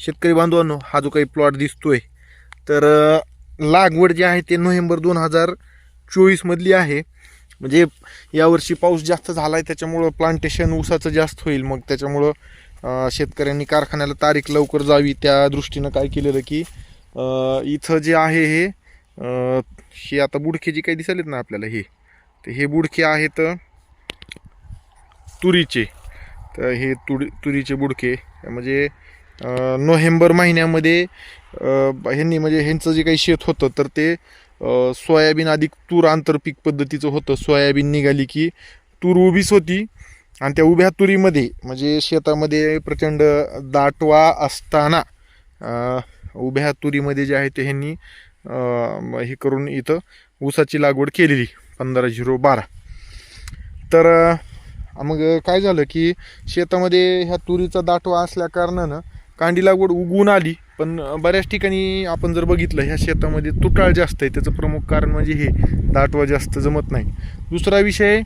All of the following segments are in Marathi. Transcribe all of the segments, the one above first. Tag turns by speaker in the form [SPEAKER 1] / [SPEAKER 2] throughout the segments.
[SPEAKER 1] शेतकरी बांधवांनो हा जो काही प्लॉट दिसतोय तर लागवड जी आहे ते नोव्हेंबर दोन हजार चोवीसमधली आहे. म्हणजे यावर्षी पाऊस जास्त झाला आहे त्याच्यामुळं प्लांटेशन ऊसाचं जास्त होईल. मग त्याच्यामुळं शेतकऱ्यांनी कारखान्याला तारीख लवकर जावी. त्या दृष्टीनं काय केलेलं की इथं जे आहे हे हे आता बुडके जे काही दिसालेत ना आपल्याला हे तर हे बुडके आहेत तुरीचे. तर हे तुरी तुरीचे बुडके. म्हणजे नोव्हेंबर महिन्यामध्ये ह्यांनी म्हणजे ह्यांचं जे काही शेत होतं तर ते सोयाबीन अधिक तूर आंतरपीक पद्धतीचं होतं. सोयाबीन निघाली की तूर उभीच होती आणि त्या उभ्या तुरीमध्ये म्हणजे शेतामध्ये प्रचंड दाटवा असताना उभ्या तुरीमध्ये जे आहे ते ह्यांनी हे करून इथं ऊसाची लागवड केलेली पंधरा झिरो बारा. तर मग काय झालं की शेतामध्ये ह्या तुरीचा दाटवा असल्या कारणानं कांडी लागवड उगवून आली पण बऱ्याच ठिकाणी आपण जर बघितलं ह्या शेतामध्ये तुटाळ जास्त आहे. त्याचं प्रमुख कारण म्हणजे हे दाटवा जास्त जमत नाही. दुसरा विषय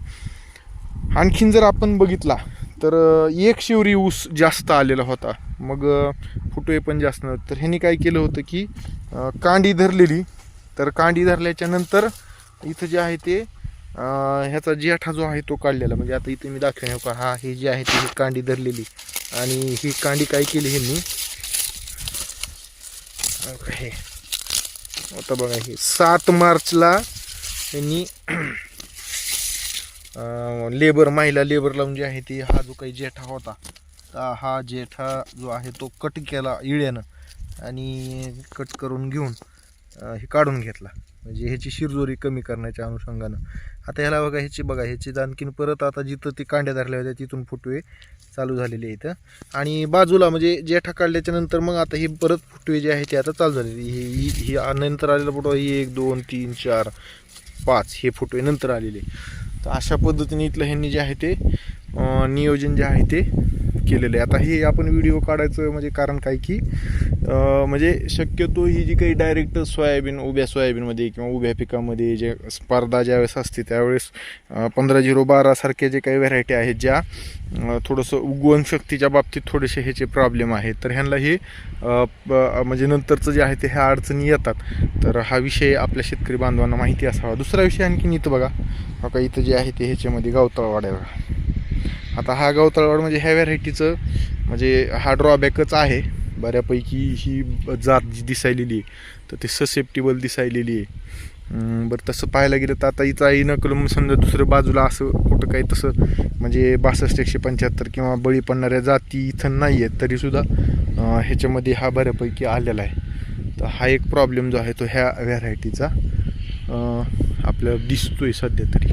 [SPEAKER 1] आणखीन जर आपण बघितला तर एक शिवरी ऊस जास्त आलेला होता. मग फुटवे पण जास्त नव्हते. तर ह्यांनी काय केलं होतं की कांडी धरलेली. तर कांडी धरल्याच्या नंतर इथं जे आहे ते ह्याचा जेठा जो आहे तो काढलेला. म्हणजे आता इथे मी दाखवेन का हा हे जे आहे ते कांडी धरलेली. आणि ही कांडी काय केली ह्यांनी? हे आता बघा हे सात मार्चला यांनी लेबर महिला लेबर लावून म्हणजे आहे ती हा जो काही जेठा होता तर हा जेठा जो आहे तो कट केला इळ्यानं आणि कट करून घेऊन हे काढून घेतला. म्हणजे ह्याची शिरजोरी कमी करण्याच्या अनुषंगानं. आता ह्याला बघा ह्याची बघा ह्याची आणखीन परत आता जिथं ती कांड्या धरल्या होत्या तिथून फुटवे चालू झालेले आहेत. आणि बाजूला म्हणजे जेठा काढल्याच्या नंतर मग आता ही परत फुटवे जे आहे ते आता चालू झालेली ही ही- नंतर आलेला फुटवा ही एक दोन तीन चार पाच हे फुटवे नंतर आलेले तर अशा पद्धतीने इथलं ह्यांनी जे आहे ते नियोजन जे आहे ते केलेलं. आहे आता हे आपण व्हिडिओ काढायचं म्हणजे कारण काय की म्हणजे शक्यतो ही जी काही डायरेक्ट सोयाबीन उभ्या सोयाबीनमध्ये किंवा उभ्या पिकामध्ये जे स्पर्धा ज्यावेळेस असते त्यावेळेस पंधरा झिरो बारासारख्या जे काही व्हरायटी आहेत ज्या थोडंसं उगवण शक्तीच्या बाबतीत थोडेसे ह्याचे प्रॉब्लेम आहेत. तर ह्यांना हे म्हणजे नंतरचं जे आहे ते ह्या अडचणी येतात. तर हा विषय आपल्या शेतकरी बांधवांना माहिती असावा. दुसरा विषय आणखीन इथं बघा. का इथं जे आहे ते ह्याच्यामध्ये गावतळवाड वाढायला. आता हा गावतळवाड म्हणजे ह्या व्हरायटीचं म्हणजे हा ड्रॉबॅकच आहे. बऱ्यापैकी ही जात जी दिसायलेली आहे तर ते ससेप्टेबल दिसायलेली आहे. बरं तसं पाहायला गेलं तर आता इथं आई नकलम समजा दुसऱ्या बाजूला असं कुठं काही तसं म्हणजे बासष्ट एकशे पंच्याहत्तर किंवा बळी पडणाऱ्या जाती इथं नाही आहेत तरीसुद्धा ह्याच्यामध्ये हा बऱ्यापैकी आलेला आहे. तर हा एक प्रॉब्लेम जो आहे तो ह्या व्हरायटीचा आपल्याला दिसतोय सध्या तरी.